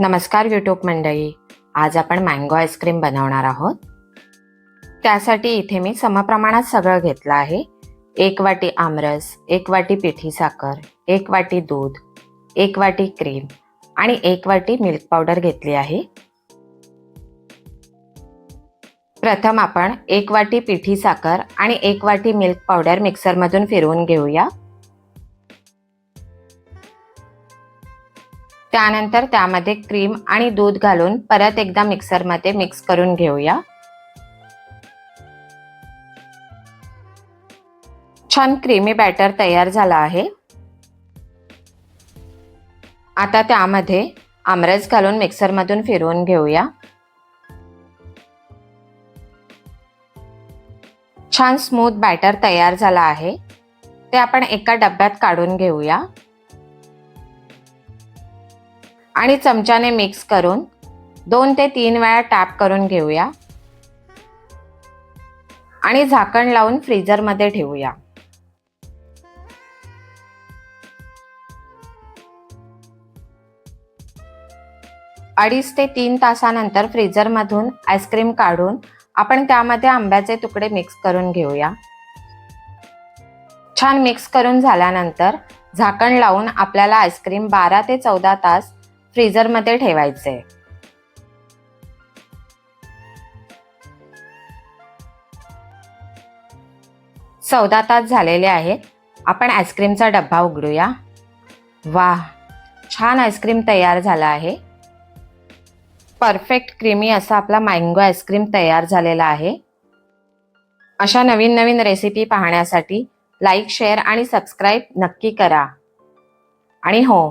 नमस्कार यूट्यूब मंडळी. आज आपण मँगो आईस्क्रीम बनवणार आहोत. त्यासाठी इथे मी समप्रमाणात सगळं घेतलं आहे. एक वाटी आमरस एक वाटी पिठी साखर एक वाटी दूध एक वाटी क्रीम आणि एक वाटी मिल्क पावडर घेतली आहे. प्रथम आपण एक वाटी पिठी साखर आणि एक वाटी मिल्क पावडर मिक्सरमधून फिरवून घेऊया. त्यानंतर त्यामध्ये क्रीम आणि दूध घालून परत एकदा मिक्सरमध्ये मिक्स करून घेऊया. छान क्रीमी बॅटर तयार झाला आहे. आता त्यामध्ये आमरस घालून मिक्सरमधून फिरवून घेऊया. छान स्मूथ बॅटर तयार झाला आहे. ते आपण एका डब्यात काढून घेऊया. आणि चमच्याने मिक्स करून दोन ते तीन वेळा टॅप करून घेऊया. आणि झाकण लावून फ्रीजरमध्ये ठेवूया. अडीच ते तीन तासानंतर फ्रीजरमधून आईस्क्रीम काढून आपण त्यामध्ये आंब्याचे तुकडे मिक्स करून घेऊया. छान मिक्स करून झाल्यानंतर झाकण लावून आपल्याला आईस्क्रीम बारा ते चौदा तास फ्रीजरमध्ये ठेवायचे. चौदा तास झालेले आहेत आपण आईस्क्रीमचा डब्बा उघडूया. वा छान आईस्क्रीम तयार झाला आहे. परफेक्ट क्रीमी असा आपला मँगो आईस्क्रीम तयार झालेला आहे. अशा नवीन नवीन रेसिपी पाहण्यासाठी लाईक शेअर आणि सबस्क्राईब नक्की करा. आणि हो